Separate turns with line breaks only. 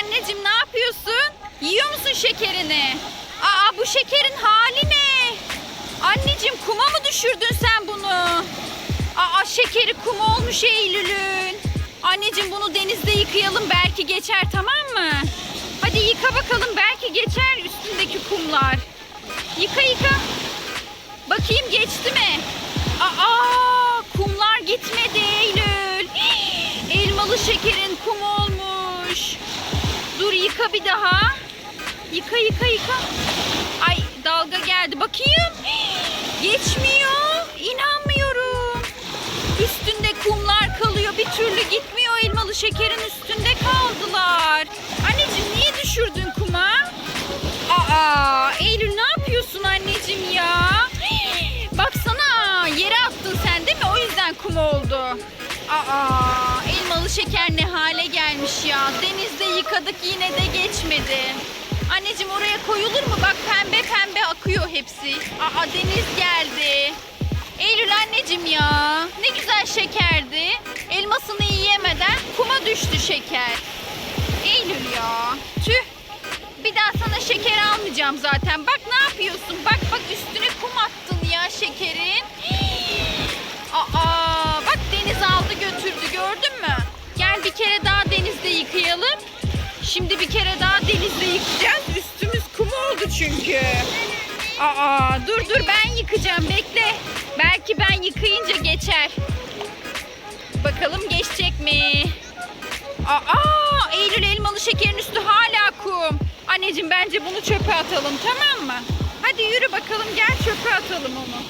anneciğim ne yapıyorsun? Yiyor musun şekerini? Aa bu şekerin hali ne? Anneciğim kuma mı düşürdün sen bunu? Aa şekeri kum olmuş Eylül'ün. Anneciğim bunu denizde yıkayalım belki geçer tamam mı? Hadi yıka bakalım belki geçer üstündeki kumlar. Yıka yıka. Bakayım geçti mi? Aa kumlar gitmedi Eylül. Elmalı şekerin kum olmuş. Dur yıka bir daha. Yıka yıka yıka. Ay dalga geldi bakayım. Geçmiyor. İnanmıyorum. Üstünde kumlar kalıyor. Bir türlü gitmiyor elmalı şekerin üstünde kaldılar. Anneciğim niye düşürdün kuma? Aa Eylül ne yapıyorsun anneciğim ya? Baksana yere attın sen değil mi? O yüzden kum oldu. Aa şeker ne hale gelmiş ya. Denizde yıkadık yine de geçmedi. Anneciğim oraya koyulur mu? Bak pembe pembe akıyor hepsi. Aa deniz geldi. Eylül anneciğim ya. Ne güzel şekerdi. Elmasını yiyemeden kuma düştü şeker. Eylül ya. Tüh. Bir daha sana şeker almayacağım zaten. Bak ne yapıyorsun? Bak bak üstüne kum daha denizde yıkayalım. Şimdi bir kere daha denizde yıkayacağız. Üstümüz kum oldu çünkü. Aa, dur dur ben yıkayacağım bekle. Belki ben yıkayınca geçer. Bakalım geçecek mi? Aa, Eylül elmalı şekerin üstü hala kum. Anneciğim bence bunu çöpe atalım tamam mı? Hadi yürü bakalım gel çöpe atalım onu.